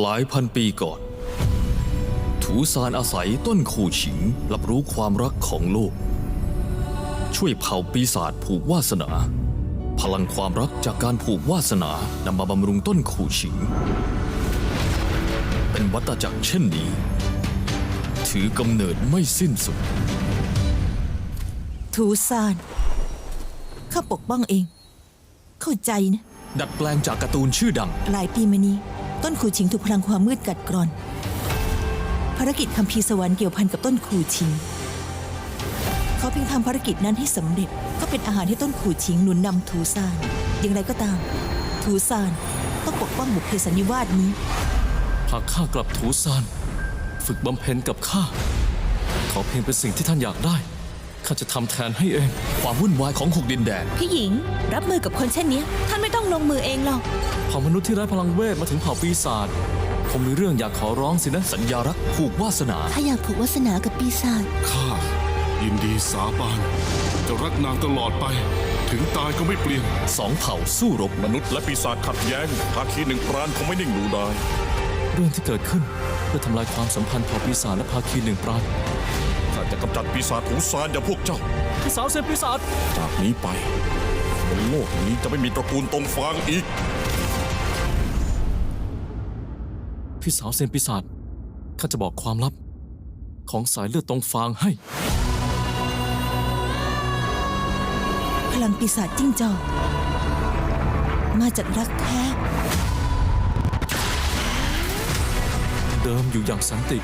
หลายพันปีก่อน ถูซานอาศัยต้นขู่ฉิงรับรู้ความรักของโลก ช่วยเผ่าปีศาจผูกวาสนา พลังความรักจากการผูกวาสนานำมาบำรุงต้นขู่ฉิง เป็นวัตจักรเช่นนี้ ถือกำเนิดไม่สิ้นสุดทูซาน ข้าปกป้องเอง เข้าใจนะ ดัดแปลงจากการ์ตูนชื่อดัง หลายปีมานี้ ต้นขูชิงถูกพลังความมืดกัดกร่อน ภารกิจคัมภีร์สวรรค์เกี่ยวพันกับต้นขูชิง เขาเพียงทำภารกิจนั้นให้สำเร็จ ก็เป็นอาหารให้ต้นขูชิงหนุนนำทูซาน อย่างไรก็ตาม ทูซานต้องปกป้องบุพเพสันนิวาสนี้ หากข้ากลับถูซาน ฝึกบำเพ็ญกับข้า ขอเพียงเป็นสิ่งที่ท่านอยากได้ ข้าจะทำแทนให้เอง ความวุ่นวายของหกดินแดน พี่หญิง รับมือกับคนเช่นนี้ท่านไม่ต้องลงมือเองหรอก เผ่ามนุษย์ที่ไร้พลังเวทมาถึงเผ่าปีศาจคงมีเรื่องอยากขอร้องสินะสัญญารักผูกวาสนา ถ้าอยากผูกวาสนากับปีศาจข้ายินดีสาบานจะรักนางตลอดไป ถึงตายก็ไม่เปลี่ยน สองเผ่าสู้รบมนุษย์และปีศาจขัดแย้งภาคีหนึ่งปราณคงไม่นิ่งดูดายเรื่องที่เกิดขึ้นเพื่อทำลายความสัมพันธ์เผ่าปีศาจและภาคีหนึ่งปราณข้าจะกำจัดปีศาจหูซานอย่างพวกเจ้าพี่สาวเซนปีศาจจากนี้ไปบนโลกนี้จะไม่มีตระกูลตรงฟางอีก พี่สาวเซนปีศาจข้าจะบอกความลับ ของสายเลือดตรงฟางให้ พลังปีศาจจิ้งจอกมาจากรักแท้ เดิมอยู่อย่างสันติ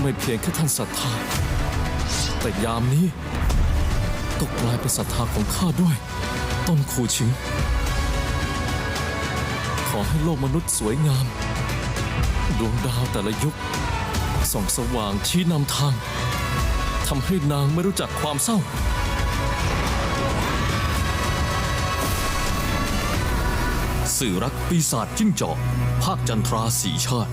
ไม่เพียงแค่ท่านศรัทธา แต่ยามนี้ก็กลายเป็นศรัทธาของข้าด้วย ต้นคูชิง ขอให้โลกมนุษย์สวยงาม ดวงดาวแต่ละยุคส่องสว่างชี้นำทางทำให้นางไม่รู้จักความเศร้าสื่อรักปีศาจจิ้งจอก ภาคจันทราสีชาติ